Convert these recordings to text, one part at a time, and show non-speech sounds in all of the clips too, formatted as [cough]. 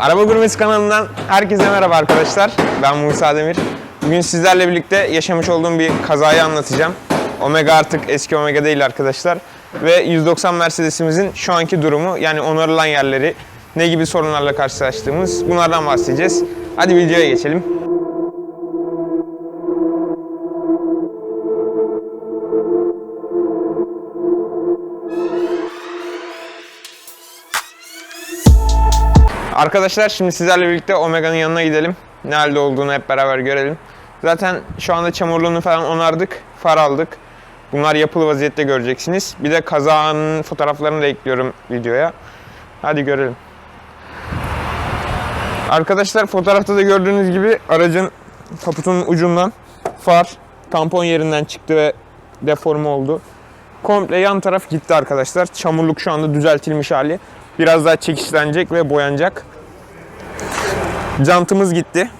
Araba Gurmesi kanalından herkese merhaba arkadaşlar. Ben Musa Demir. Bugün sizlerle birlikte yaşamış olduğum bir kazayı anlatacağım. Omega artık eski Omega değil arkadaşlar. Ve 190 Mercedes'imizin şu anki durumu yani onarılan yerleri, ne gibi sorunlarla karşılaştığımız bunlardan bahsedeceğiz. Hadi videoya geçelim. Arkadaşlar şimdi sizlerle birlikte Omega'nın yanına gidelim. Ne halde olduğunu hep beraber görelim. Zaten şu anda çamurluğunu falan onardık, far aldık. Bunlar yapılı vaziyette göreceksiniz. Bir de kazanın fotoğraflarını da ekliyorum videoya. Hadi görelim. Arkadaşlar fotoğrafta da gördüğünüz gibi aracın kaputunun ucundan far tampon yerinden çıktı ve deforme oldu. Komple yan taraf gitti arkadaşlar. Çamurluk şu anda düzeltilmiş hali. Biraz daha çekişlenecek ve boyanacak. Jantımız gitti.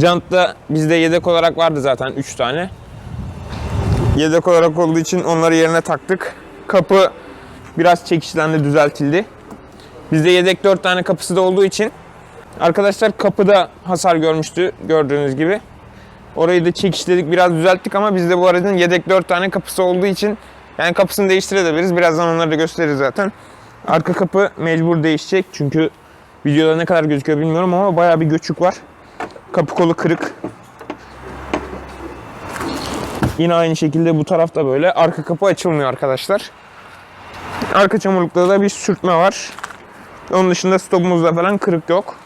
Jantta bizde yedek olarak vardı zaten 3 tane. Yedek olarak olduğu için onları yerine taktık. Kapı biraz çekişlendi, düzeltildi. Bizde yedek 4 tane kapısı da olduğu için arkadaşlar kapıda hasar görmüştü gördüğünüz gibi. Orayı da çekişledik, biraz düzelttik ama bizde bu aracın yedek 4 tane kapısı olduğu için yani kapısını değiştirebiliriz. Birazdan onları da gösteririz zaten. Arka kapı mecbur değişecek çünkü videoda ne kadar gözüküyor bilmiyorum ama bayağı bir göçük var. Kapı kolu kırık. Yine aynı şekilde bu tarafta böyle. Arka kapı açılmıyor arkadaşlar. Arka çamurlukta da bir sürtme var. Onun dışında stopumuzda falan kırık yok.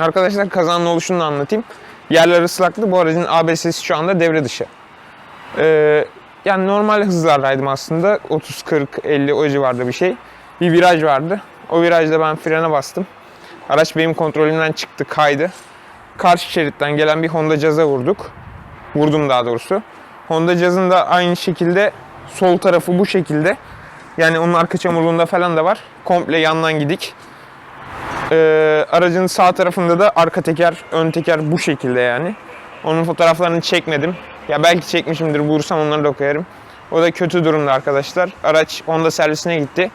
Arkadaşlar kazanın oluşunu da anlatayım. Yerler ıslaklı. Bu aracın ABS'si şu anda devre dışı. Ee, yani normal hızlardaydım aslında. 30, 40, 50 o civarda bir şey. Bir viraj vardı. O virajda ben frene bastım. Araç benim kontrolümden çıktı, kaydı. Karşı şeritten gelen bir Honda Jazz'a vurduk. Vurdum daha doğrusu. Honda Jazz'ın da aynı şekilde sol tarafı bu şekilde. Yani onun arka çamurluğunda falan da var. Komple yandan gidik. Ee, aracın sağ tarafında da arka teker, ön teker bu şekilde yani. Onun fotoğraflarını çekmedim. Ya belki çekmişimdir, bulursam onları da koyarım. O da kötü durumda arkadaşlar. Araç Honda servisine gitti.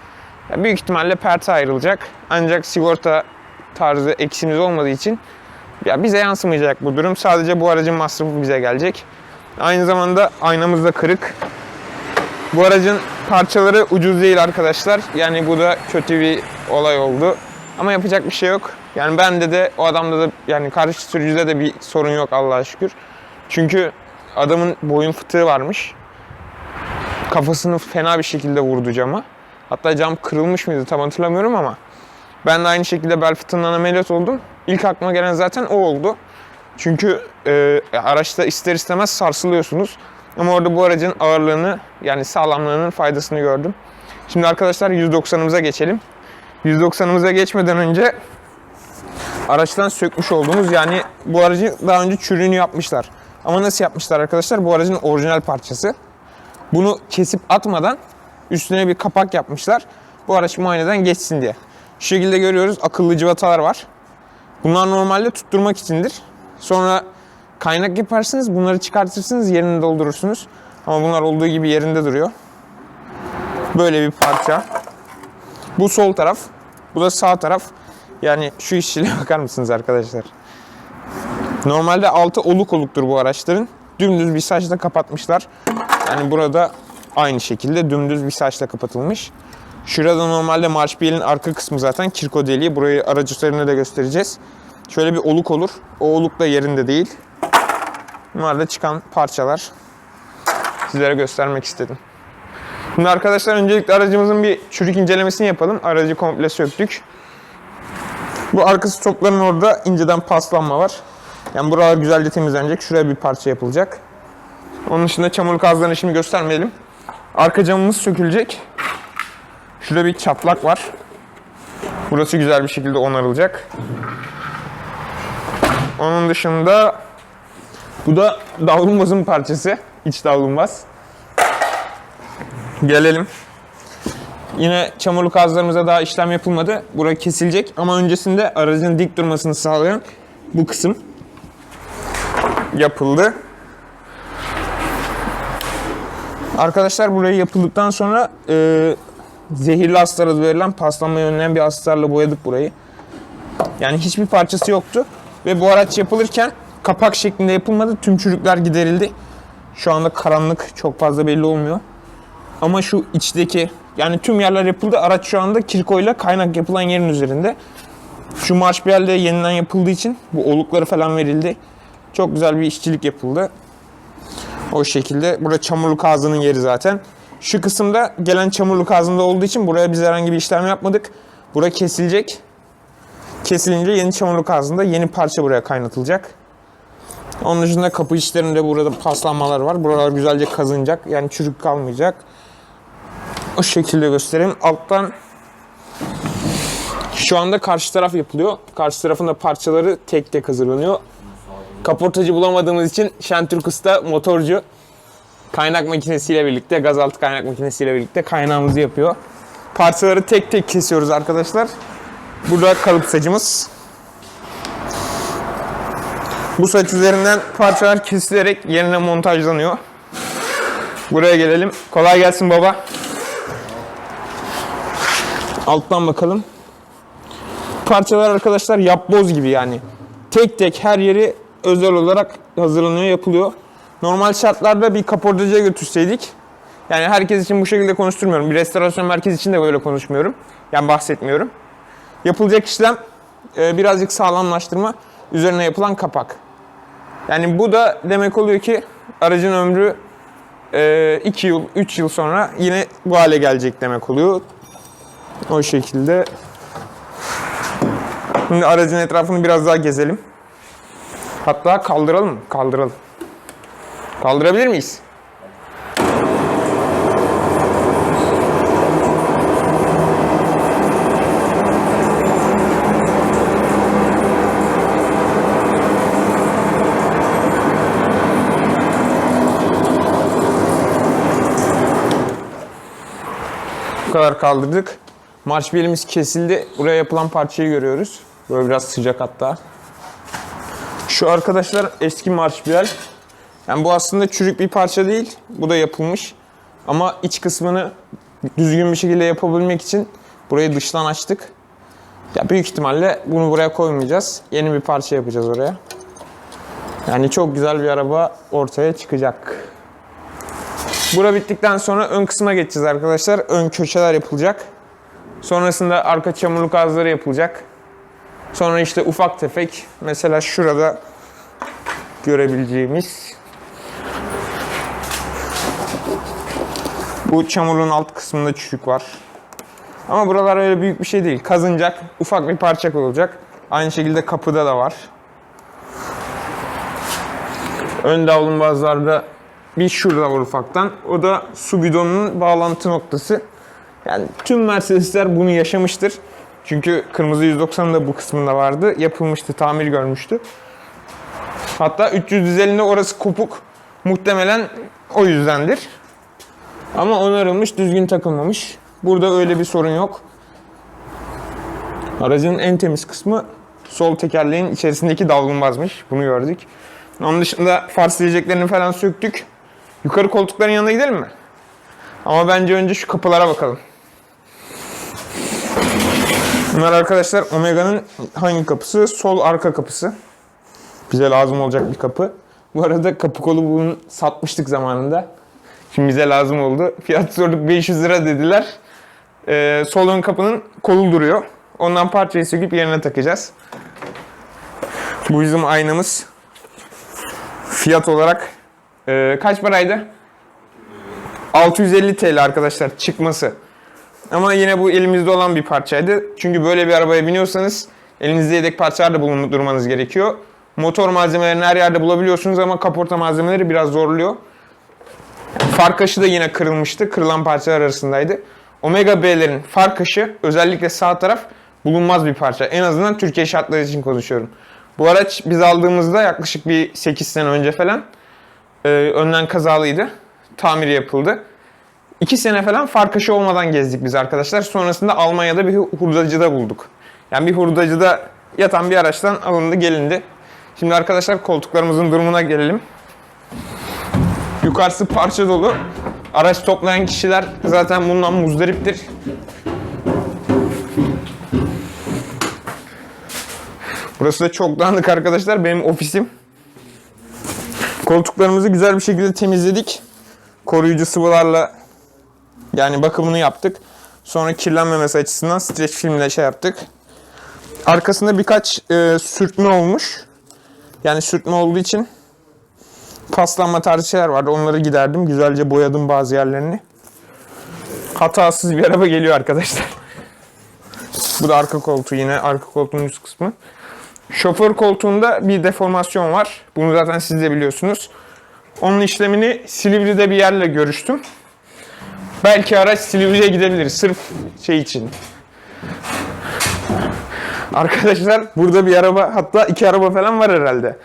Büyük ihtimalle perte ayrılacak. Ancak sigorta tarzı eksimiz olmadığı için ya bize yansımayacak bu durum. Sadece bu aracın masrafı bize gelecek. Aynı zamanda aynamız da kırık. Bu aracın parçaları ucuz değil arkadaşlar. Yani bu da kötü bir olay oldu. Ama yapacak bir şey yok. Yani bende de o adamda da yani karşı sürücüde de bir sorun yok Allah'a şükür. Çünkü adamın boyun fıtığı varmış. Kafasını fena bir şekilde vurdu cama. Hatta cam kırılmış mıydı tam hatırlamıyorum ama ben de aynı şekilde bel fıtığından ameliyat oldum. İlk aklıma gelen zaten o oldu. Çünkü e, araçta ister istemez sarsılıyorsunuz. Ama orada bu aracın ağırlığını yani sağlamlığının faydasını gördüm. Şimdi arkadaşlar 190'ımıza geçelim. 190'ımıza geçmeden önce araçtan sökmüş olduğumuz yani bu aracı daha önce çürüğünü yapmışlar. Ama nasıl yapmışlar arkadaşlar? Bu aracın orijinal parçası. Bunu kesip atmadan üstüne bir kapak yapmışlar. Bu araç muayeneden geçsin diye. Şu şekilde görüyoruz akıllı cıvatalar var. Bunlar normalde tutturmak içindir. Sonra kaynak yaparsınız, bunları çıkartırsınız, yerini doldurursunuz. Ama bunlar olduğu gibi yerinde duruyor. Böyle bir parça. Bu sol taraf, bu da sağ taraf. Yani şu işçiliğe [laughs] bakar mısınız arkadaşlar? Normalde altı oluk oluktur bu araçların. Dümdüz bir saçla kapatmışlar. Yani burada aynı şekilde dümdüz bir saçla kapatılmış. Şurada normalde marşbiyelin arka kısmı zaten kirko deliği. Burayı aracı üzerine de göstereceğiz. Şöyle bir oluk olur. O oluk da yerinde değil. Bunlar da çıkan parçalar. Sizlere göstermek istedim. Şimdi arkadaşlar öncelikle aracımızın bir çürük incelemesini yapalım. Aracı komple söktük. Bu arka stopların orada inceden paslanma var. Yani buralar güzelce temizlenecek. Şuraya bir parça yapılacak. Onun dışında çamurluk ağızlarını şimdi göstermeyelim. Arka camımız sökülecek. Şurada bir çatlak var. Burası güzel bir şekilde onarılacak. Onun dışında bu da davlumbazın parçası. İç davlumbaz. Gelelim. Yine çamurluk ağızlarımıza daha işlem yapılmadı. Burası kesilecek ama öncesinde aracın dik durmasını sağlayan bu kısım yapıldı. Arkadaşlar burayı yapıldıktan sonra e, zehirli astar adı verilen paslanmayı önleyen bir astarla boyadık burayı. Yani hiçbir parçası yoktu. Ve bu araç yapılırken kapak şeklinde yapılmadı. Tüm çürükler giderildi. Şu anda karanlık çok fazla belli olmuyor. Ama şu içteki yani tüm yerler yapıldı. Araç şu anda kirkoyla kaynak yapılan yerin üzerinde. Şu marşbiyel de yeniden yapıldığı için bu olukları falan verildi. Çok güzel bir işçilik yapıldı. O şekilde. Burada çamurluk ağzının yeri zaten. Şu kısımda gelen çamurluk ağzında olduğu için buraya biz herhangi bir işlem yapmadık. Bura kesilecek. Kesilince yeni çamurluk ağzında yeni parça buraya kaynatılacak. Onun dışında kapı içlerinde burada paslanmalar var. Buralar güzelce kazınacak. Yani çürük kalmayacak. O şekilde göstereyim. Alttan şu anda karşı taraf yapılıyor. Karşı tarafın da parçaları tek tek hazırlanıyor. Kaportacı bulamadığımız için Şentürk Usta motorcu kaynak makinesiyle birlikte, gazaltı kaynak makinesiyle birlikte kaynağımızı yapıyor. Parçaları tek tek kesiyoruz arkadaşlar. Burada kalıp sacımız. Bu saç üzerinden parçalar kesilerek yerine montajlanıyor. Buraya gelelim. Kolay gelsin baba. Alttan bakalım. Parçalar arkadaşlar yapboz gibi yani. Tek tek her yeri özel olarak hazırlanıyor, yapılıyor. Normal şartlarda bir kaportacıya götürseydik, yani herkes için bu şekilde konuşturmuyorum. Bir restorasyon merkezi için de böyle konuşmuyorum. Yani bahsetmiyorum. Yapılacak işlem e, birazcık sağlamlaştırma, üzerine yapılan kapak. Yani bu da demek oluyor ki aracın ömrü 2 yıl, 3 yıl sonra yine bu hale gelecek demek oluyor. O şekilde. Şimdi aracın etrafını biraz daha gezelim. Hatta kaldıralım? Kaldıralım. Kaldırabilir miyiz? Bu kadar kaldırdık. Marş belimiz kesildi. Buraya yapılan parçayı görüyoruz. Böyle biraz sıcak hatta. Şu arkadaşlar eski marşbiyel. Yani bu aslında çürük bir parça değil. Bu da yapılmış. Ama iç kısmını düzgün bir şekilde yapabilmek için burayı dıştan açtık. Ya büyük ihtimalle bunu buraya koymayacağız. Yeni bir parça yapacağız oraya. Yani çok güzel bir araba ortaya çıkacak. Bura bittikten sonra ön kısma geçeceğiz arkadaşlar. Ön köşeler yapılacak. Sonrasında arka çamurluk ağızları yapılacak. Sonra işte ufak tefek mesela şurada görebileceğimiz bu çamurluğun alt kısmında çürük var. Ama buralar öyle büyük bir şey değil. Kazınacak, ufak bir parça olacak. Aynı şekilde kapıda da var. Ön davlumbazlarda bir şurada var ufaktan. O da su bidonunun bağlantı noktası. Yani tüm Mercedesler bunu yaşamıştır. Çünkü kırmızı 190 da bu kısmında vardı. Yapılmıştı, tamir görmüştü. Hatta 300 dizelinde orası kopuk. Muhtemelen o yüzdendir. Ama onarılmış, düzgün takılmamış. Burada öyle bir sorun yok. Aracın en temiz kısmı sol tekerleğin içerisindeki davlumbazmış. Bunu gördük. Onun dışında far sileceklerini falan söktük. Yukarı koltukların yanına gidelim mi? Ama bence önce şu kapılara bakalım. Bunlar arkadaşlar Omega'nın hangi kapısı? Sol arka kapısı. Bize lazım olacak bir kapı. Bu arada kapı kolu bunu satmıştık zamanında. Şimdi bize lazım oldu. Fiyat sorduk 500 lira dediler. Ee, sol ön kapının kolu duruyor. Ondan parçayı söküp yerine takacağız. Bu bizim aynamız. Fiyat olarak e, kaç paraydı? 650 TL arkadaşlar çıkması. Ama yine bu elimizde olan bir parçaydı. Çünkü böyle bir arabaya biniyorsanız elinizde yedek parçalar da bulundurmanız gerekiyor. Motor malzemelerini her yerde bulabiliyorsunuz ama kaporta malzemeleri biraz zorluyor. Far kaşı da yine kırılmıştı. Kırılan parçalar arasındaydı. Omega B'lerin far kaşı özellikle sağ taraf bulunmaz bir parça. En azından Türkiye şartları için konuşuyorum. Bu araç biz aldığımızda yaklaşık bir 8 sene önce falan e, önden kazalıydı. Tamiri yapıldı. 2 sene falan far kaşı olmadan gezdik biz arkadaşlar. Sonrasında Almanya'da bir hurdacıda bulduk. Yani bir hurdacıda yatan bir araçtan alındı gelindi. Şimdi arkadaşlar koltuklarımızın durumuna gelelim. Yukarısı parça dolu. Araç toplayan kişiler zaten bundan muzdariptir. Burası da çok dağınık arkadaşlar. Benim ofisim. Koltuklarımızı güzel bir şekilde temizledik. Koruyucu sıvılarla yani bakımını yaptık. Sonra kirlenmemesi açısından streç filmle şey yaptık. Arkasında birkaç e, sürtme olmuş. Yani sürtme olduğu için paslanma tarzı şeyler vardı. Onları giderdim. Güzelce boyadım bazı yerlerini. Hatasız bir araba geliyor arkadaşlar. Bu da arka koltuğu yine arka koltuğun üst kısmı. Şoför koltuğunda bir deformasyon var. Bunu zaten siz de biliyorsunuz. Onun işlemini Silivri'de bir yerle görüştüm. Belki araç Silivri'ye gidebilir sırf şey için. Arkadaşlar burada bir araba hatta iki araba falan var herhalde.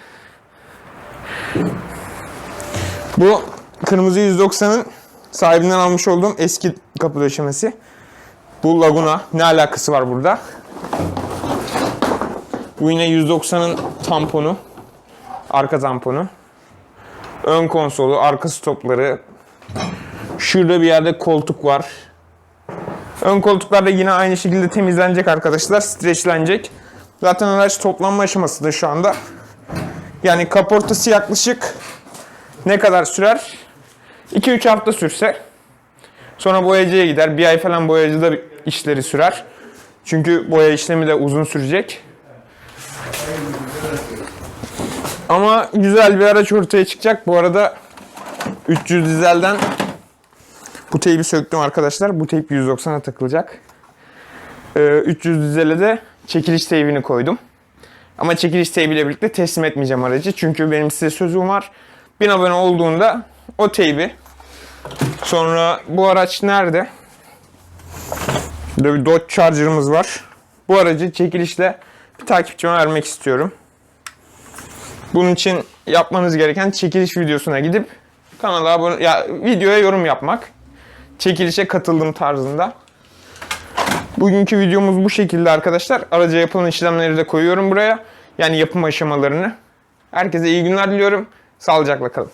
Bu kırmızı 190'ın sahibinden almış olduğum eski kapı döşemesi. Bu Laguna. Ne alakası var burada? Bu yine 190'ın tamponu. Arka tamponu. Ön konsolu, arka stopları. Şurada bir yerde koltuk var. Ön koltuklar da yine aynı şekilde temizlenecek arkadaşlar. Streçlenecek. Zaten araç toplanma aşamasında şu anda. Yani kaportası yaklaşık ne kadar sürer? 2-3 hafta sürse. Sonra boyacıya gider. Bir ay falan boyacıda işleri sürer. Çünkü boya işlemi de uzun sürecek. Ama güzel bir araç ortaya çıkacak. Bu arada 300 dizelden bu teybi söktüm arkadaşlar. Bu teyp 190'a takılacak. Ee, 300 dizele de çekiliş teybini koydum. Ama çekiliş teybiyle birlikte teslim etmeyeceğim aracı. Çünkü benim size sözüm var. 1000 abone olduğunda o teybi sonra bu araç nerede? Burada bir Dodge Charger'ımız var. Bu aracı çekilişle bir takipçime vermek istiyorum. Bunun için yapmanız gereken çekiliş videosuna gidip kanala abone ya videoya yorum yapmak. Çekilişe katıldım tarzında. Bugünkü videomuz bu şekilde arkadaşlar. Araca yapılan işlemleri de koyuyorum buraya. Yani yapım aşamalarını. Herkese iyi günler diliyorum. Sağlıcakla kalın.